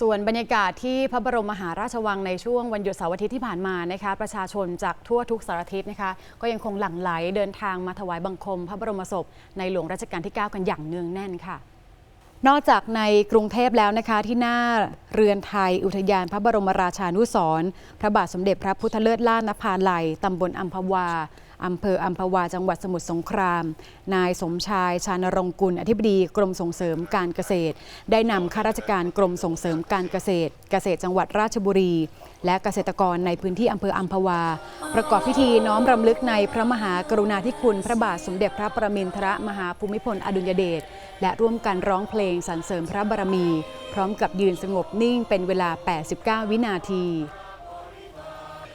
ส่วนบรรยากาศที่พระบรมมหาราชวังในช่วงวันหยุดเสาร์อาทิตย์ที่ผ่านมานะคะประชาชนจากทั่วทุกสารทิศนะคะก็ยังคงหลั่งไหลเดินทางมาถวายบังคม พระบรมศพในหลวงรัชกาลที่ 9 กันอย่างเนืองแน่นค่ะ นอกจากในกรุงเทพแล้วนะคะที่หน้าเรือนไทย อุทยานพระบรมราชานุสรณ์พระบาทสมเด็จพระพุทธเลิศล่านภาลัยตำบลอัมพวา อำเภออัมพวาจังหวัดสมุทรสงคราม นายสมชายชานรงค์กุล อธิบดีกรมส่งเสริมการเกษตร ได้นำข้าราชการกรมส่งเสริมการเกษตร เกษตรจังหวัดราชบุรี และเกษตรกรในพื้นที่อำเภออัมพวา ประกอบพิธีน้อมรำลึกในพระมหากรุณาธิคุณพระบาทสมเด็จพระประมินทรมหาภูมิพลอดุลยเดชและร่วมกันร้องเพลงสรรเสริมพระบารมี พร้อมกับยืนสงบนิ่งเป็นเวลา 89 วินาที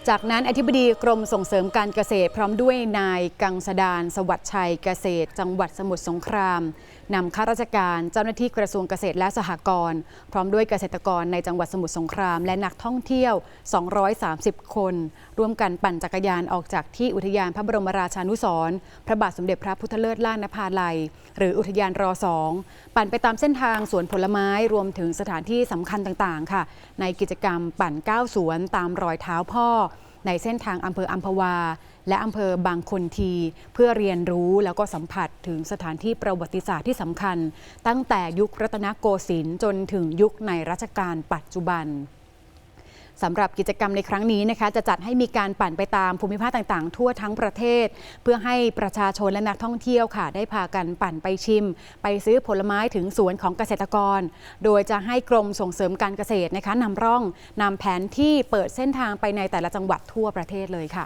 จากนั้นอธิบดีกรมส่งเสริมการเกษตร พร้อมด้วยนายกังสดานสวัสดิ์ชัยเกษตร จังหวัดสมุทรสงครามนำข้าราชการเจ้าหน้าที่กระทรวงเกษตรและสหกรณ์พร้อมด้วยเกษตรกรในจังหวัดสมุทรสงคราม และนักท่องเที่ยว 230 คน ร่วมกันปั่นจักรยานออกจากที่อุทยานพระบรมราชานุสรณ์พระบาทสมเด็จพระพุทธเลิศล่านภาลัย หรืออุทยานรอสองปั่นไปตามเส้นทางสวนผลไม้รวมถึงสถานที่สำคัญต่างๆ ค่ะ ในกิจกรรมปั่นก้าวสวนตามรอยเท้าพ่อ ในเส้นทางอำเภออัมพวา และอำเภอบางคนที เพื่อเรียนรู้แล้วก็สัมผัสถึงสถานที่ประวัติศาสตร์ที่สำคัญ ตั้งแต่ยุครัตนโกสินทร์จนถึงยุคในรัชกาลปัจจุบัน สำหรับกิจกรรมในครั้งนี้นะคะจะจัดให้มีการปั่นไปตามภูมิภาคต่างๆ ทั่วทั้งประเทศ เพื่อให้ประชาชนและนักท่องเที่ยวค่ะ ได้พากันปั่นไปชิม ไปซื้อผลไม้ถึงสวนของเกษตรกร โดยจะให้กรมส่งเสริมการเกษตรนะคะนำร่องนำแผนที่เปิดเส้นทางไปในแต่ละจังหวัดทั่วประเทศเลยค่ะ